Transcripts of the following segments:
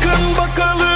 Çıkın bakalım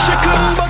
She couldn't